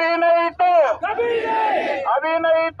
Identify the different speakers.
Speaker 1: अभिनयित अभिनयित